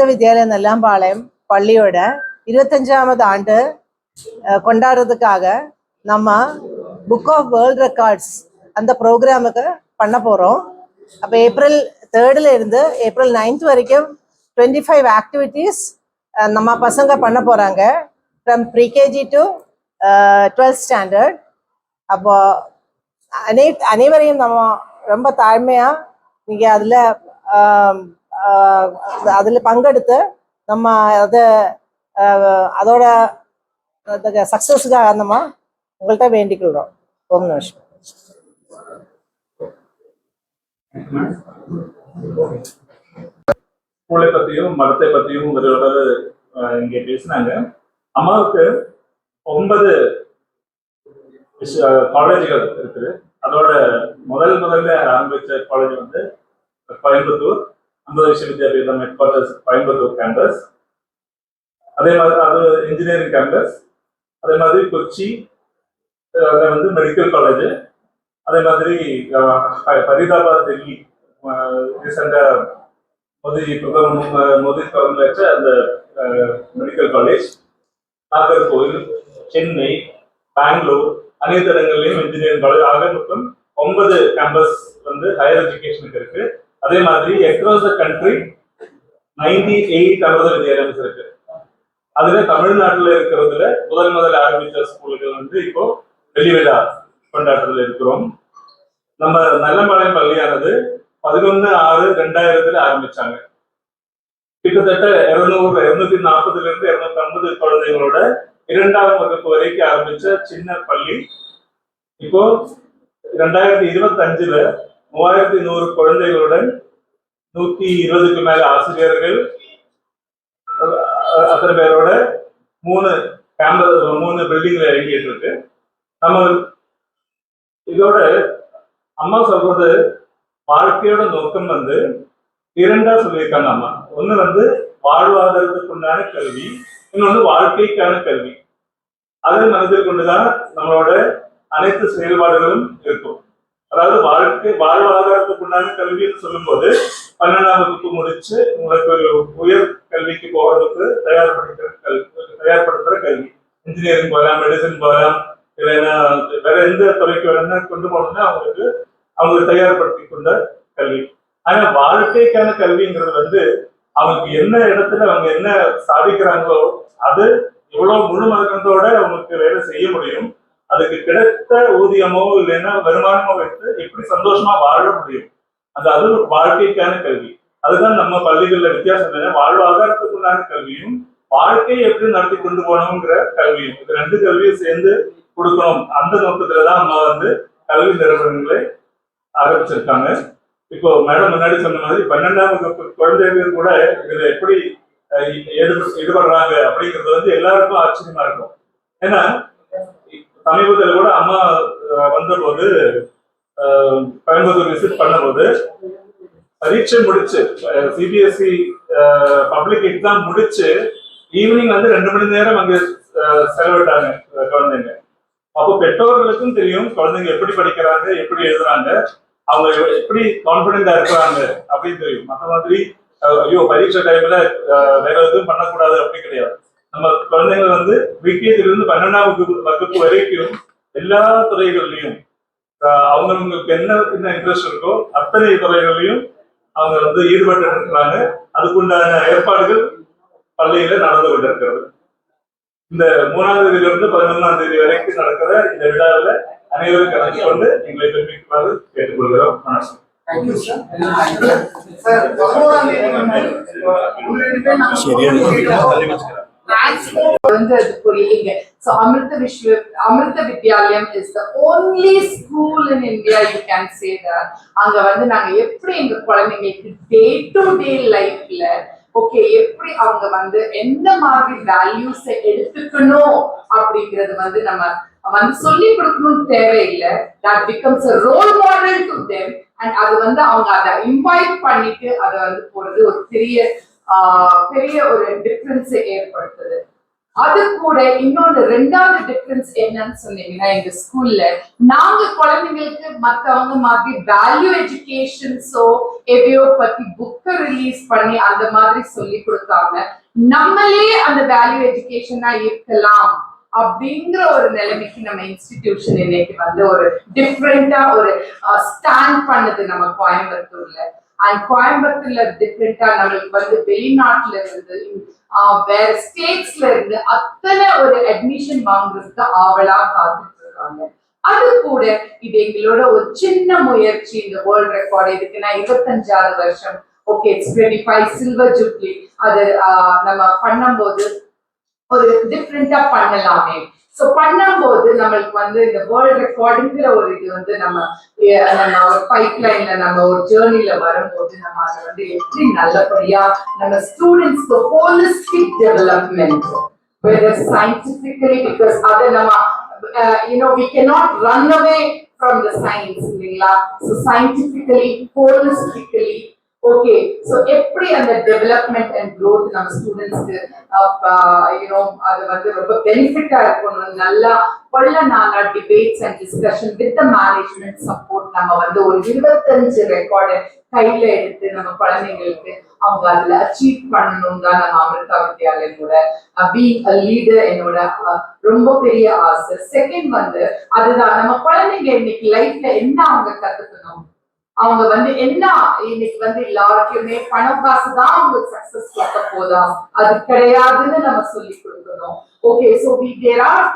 அமிர்த வித்யாலயா நெல்லாம்பாளையம் பள்ளியோட இருபத்தஞ்சாவது ஆண்டு கொண்டாடுறதுக்காக நம்ம புக் ஆஃப் வேர்ல்ட் ரெக்கார்ட்ஸ் அந்த ப்ரோக்ராமுக்கு பண்ண போகிறோம் அப்போ ஏப்ரல் தேர்டில் இருந்து ஏப்ரல் நைன்த் வரைக்கும் டுவெண்ட்டி ஃபைவ் ஆக்டிவிட்டீஸ் நம்ம பசங்க பண்ண போகிறாங்க from pre KG to twelfth standard அப்போ அனை அனைவரையும் நம்ம ரொம்ப தாழ்மையாக நீங்கள் அதில் அதில் பங்கெடுத்து நம்ம அதை அதோட சக்ஸஸுக்காக நம்ம உங்கள்கிட்ட வேண்டிக்கொள்கிறோம் ஓம் நிமிஷம். ஸ்கூலை பத்தியும் மதத்தை பத்தியும் விரைவில் இங்க பேசினாங்க. அம்மாவுக்கு ஒன்பது காலேஜ்கள் இருக்குது. அதோட முதல் முதல்ல ஆரம்பிச்ச காலேஜ் வந்து Coimbatore. Amrita Vishwavidyapeetham headquarters Coimbatore campus அதே மாதிரி அது இன்ஜினியரிங் கேம்பஸ் அதே மாதிரி கொச்சி அதில் வந்து மெடிக்கல் காலேஜ் அதே மாதிரி ஃபரிதாபாத் ஃபரீதாபாத் டெல்லி ரீசெண்டாக மோதி மோதி திறந்து வச்ச அந்த மெடிக்கல் காலேஜ் நாகர்கோவில் சென்னை பெங்களூர் அனைத்து இடங்கள்லையும் இன்ஜினியரிங் காலேஜ் ஆக மொத்தம் ஒன்பது கேம்பஸ் வந்து ஹையர் எஜுகேஷனுக்கு இருக்குது அதே மாதிரி across the country ninety eight அறுபது வித்யாலயம்ஸ் இருக்கு. அதுல தமிழ்நாட்டுல இருக்கிறதுல முதல் முதல்ல ஆரம்பிச்ச ஸ்கூல்கள் வந்து இப்போ வெளிவிழா கொண்டாட்டத்தில் இருக்கிறோம். நம்ம நல்லமலை பள்ளியானது பதினொன்னு ஆறு ரெண்டாயிரத்துல ஆரம்பிச்சாங்க. கிட்டத்தட்ட இருநூறு இருநூத்தி நாற்பதுல இருந்து இருநூத்தி ஐம்பது குழந்தைகளோட இரண்டாம் வகுப்பு வரைக்கும் ஆரம்பிச்ச சின்ன பள்ளி. இப்போ ரெண்டாயிரத்தி இருபத்தி அஞ்சுல மூவாயிரத்தி நூறு குழந்தைகளுடன் நூத்தி இருபதுக்கு மேல ஆசிரியர்கள் அத்தனை பேரோட மூணு கேம்பஸ் மூணு பில்டிங்ல இயங்கிட்டு இருக்கு நம்ம இதோட அம்மா சொல்றது வாழ்க்கையோட நோக்கம் வந்து இரண்டா சொல்லியிருக்காங்க அம்மா. ஒண்ணு வந்து வாழ்வாதாரத்துக்குண்டான கல்வி இன்னொன்னு வாழ்க்கைக்கான கல்வி. அதை மனதில் கொண்டுதான் நம்மளோட அனைத்து செயல்பாடுகளும் இருக்கும். அதாவது வாழ்க்கை வாழ்வாதாரத்துக்குண்டான கல்வின்னு சொல்லும்போது பன்னெண்டாம் வகுப்பு முடிச்சு உங்களுக்கு ஒரு உயர் கல்விக்கு போகிறதுக்கு தயார்படுத்துற கல்வி தயார்படுத்துற கல்வி. இன்ஜினியரிங் போகலாம் மெடிசன் போகலாம் இல்லைன்னா வேற எந்த துறைக்கு வேணும்னா கொண்டு போகணும்னா அவங்களுக்கு அவங்க தயார்படுத்தி கொண்ட கல்வி. ஆனா வாழ்க்கைக்கான கல்விங்கிறது வந்து அவங்களுக்கு என்ன இடத்துல அவங்க என்ன சாதிக்கிறாங்களோ அது இவ்வளவு முழு மகனத்தோட அவங்களுக்கு வேலை செய்ய முடியும். அதுக்கு கிடைத்த ஊதியமோ இல்லைன்னா வருமானமோ வைத்து எப்படி சந்தோஷமா வாழ முடியும்? அது அது வாழ்க்கைக்கான கல்வி. அதுதான் நம்ம பள்ளிகள்ல வித்தியாசம் வாழ்வாதாரத்துக்குள்ளான கல்வியும் வாழ்க்கையை எப்படி நடத்தி கொண்டு போகணுங்கிற கல்வியும். இது ரெண்டு கல்வியும் சேர்ந்து கொடுக்கணும். அந்த நோக்கத்துலதான் நம்ம வந்து கல்வி நிறுவனங்களை ஆரம்பிச்சிருக்காங்க. இப்போ மேடம் முன்னாடி சொன்ன மாதிரி பன்னெண்டாம் வகுப்பு குழந்தைகள் கூட இதுல எப்படி ஈடுபடுறாங்க அப்படிங்கிறது வந்து எல்லாருக்கும் ஆச்சரியமா இருக்கும். ஏன்னா சமீபத்தில் கூட அம்மா வந்தபோது கோயம்புத்தூர் விசிட் பண்ணும்போது பரீட்சை முடிச்சு சிபிஎஸ்சி பப்ளிக் எக்ஸாம் முடிச்சு ஈவினிங் வந்து ரெண்டு மணி நேரம் அங்க செலவிட்டாங்க குழந்தைங்க. அப்போ பெற்றோர்களுக்கும் தெரியும் குழந்தைங்க எப்படி படிக்கிறாங்க எப்படி எழுதுறாங்க அவங்க எப்படி கான்பிடென்டா இருக்கிறாங்க அப்படின்னு தெரியும். மற்ற மாதிரி ஐயோ பரீட்சை டைம்ல வேற எதுவும் பண்ணக்கூடாது அப்படி கிடையாது. நம்ம குழந்தைங்க வந்து விகேஜில இருந்து பன்னெண்டாம் வகுப்பு வகுப்பு வரைக்கும் எல்லா துறைகள்லயும் அவங்களுக்கு என்ன என்ன இன்ட்ரெஸ்ட் இருக்கோ அத்தனை துறைகள்லயும் அவங்க வந்து ஈடுபட்டு இருக்கிறாங்க அதுக்குண்டான ஏற்பாடுகள் பள்ளியில நடந்து கொண்டிருக்கிறது. இந்த மூணாம் தேதியில இருந்து பதினொன்றாம் தேதி வரைக்கும் நடக்கிற இந்த விழாவில் அனைவரும் கலந்து கொண்டு எங்களை பெருமிக்குமாறு கேட்டுக்கொள்கிறோம். வணக்கம். தேங்க்யூ சார் சார் பதினோராம் தேதி வந்து உங்க ரெண்டு பேரும் நம்ம maximum வந்து அது புரியுங்க So Amrita Vishwa, Amrita Vidyalayam is the only school in India you can say that. அங்க வந்து நாங்க எப்படி எங்க குழந்தைங்களுக்கு டே டு டே லைஃப்ல ஓகே எப்படி அவங்க வந்து எந்த மாதிரி வேல்யூஸ் எடுத்துக்கணும் அப்படிங்கறது வந்து நம்ம வந்து சொல்லி கொடுக்கணும்னு தேவையில்லை. That becomes a role model to them and அது வந்து அவங்க அதை இன்வைட் பண்ணிட்டு அதை வந்து போறது ஒரு பெரிய பெரிய ஒரு டிஃப்ரென்ஸ் ஏற்படுத்துது. அது கூட இன்னொன்று ரெண்டாவது டிஃப்ரென்ஸ் என்னன்னு சொன்னீங்கன்னா எங்க ஸ்கூல்ல நாங்க குழந்தைங்களுக்கு மத்தவங்க மாதிரி வேல்யூ எஜுகேஷன்ஸோ எதையோ பத்தி புக்கை ரிலீஸ் பண்ணி அந்த மாதிரி சொல்லி கொடுக்காம நம்மளே அந்த வேல்யூ எஜுகேஷனா இருக்கலாம். அப்படிங்கிற ஒரு நிலைமைக்கு நம்ம இன்ஸ்டிடியூஷன் இன்னைக்கு வந்து ஒரு டிஃப்ரெண்டா ஒரு ஸ்டாண்ட் பண்ணுது நம்ம கோயம்புத்தூர்ல. அண்ட் கோயம்புத்தூர்ல டிஃப்ரெண்டா நம்மளுக்கு வந்து வெளிநாட்டுல இருந்து வேற ஸ்டேட்ஸ்ல இருந்து அத்தனை ஒரு அட்மிஷன் வாங்குறதுக்கு ஆவலா காத்துட்டு இருக்காங்க அது கூட இது எங்களோட ஒரு சின்ன முயற்சி இந்த வேர்ல்ட் ரெக்கார்டு இதுக்கு நான் இருபத்தஞ்சாறு வருஷம். Okay it's twenty five silver jubilee அது நம்ம பண்ணும்போது ஒரு டிஃப்ரெண்டா பண்ணலாமே. சோ பண்ணும்போது நம்மளுக்கு வந்து இந்த வேர்ல்ட் ரெக்கார்டுங்கிற ஒரு இது வந்து நம்ம நம்ம ஒரு பைப் லைன்ல நம்ம ஒரு ஜேர்னில வரும்போது நம்ம அதை வந்து எப்படி நல்லபடியா நம்ம ஸ்டூடெண்ட்ஸ்க்கு holistic development whether scientifically because அதை நம்ம you know we know we cannot run away from the இல்லைங்களா? So scientifically holistically okay so எப்படி அந்த டெவலப்மெண்ட் அண்ட் க்ரோத் நம்ம ஸ்டூடெண்ட்ஸ்க்கு யூனோ அது வந்து ரொம்ப பெனிஃபிட்டா இருக்கணும் நல்லா பல நாளா debates and discussion with the management support நம்ம வந்து ஒரு இருபத்தஞ்சு ரெக்கார்டு கையில எடுத்து நம்ம குழந்தைங்களுக்கு அவங்க அதுல அச்சீவ் பண்ணணும் தான் நம்ம அமிர்தா வித்யாலயனோட பீங் அ லீடர் என்னோட ரொம்ப பெரிய ஆசை. செகண்ட் வந்து அதுதான் நம்ம குழந்தைங்க இன்னைக்கு லைஃப்ல என்ன அவங்க கத்துக்கணும்? அவங்க வந்து என்ன இன்னைக்கு வந்து எல்லாருக்குமே பணம் காசு தான் அவங்களுக்கு சக்சஸ் கொடுக்க போதா? அது கிடையாதுன்னு நம்ம சொல்லி கொடுக்கணும். Okay so we there are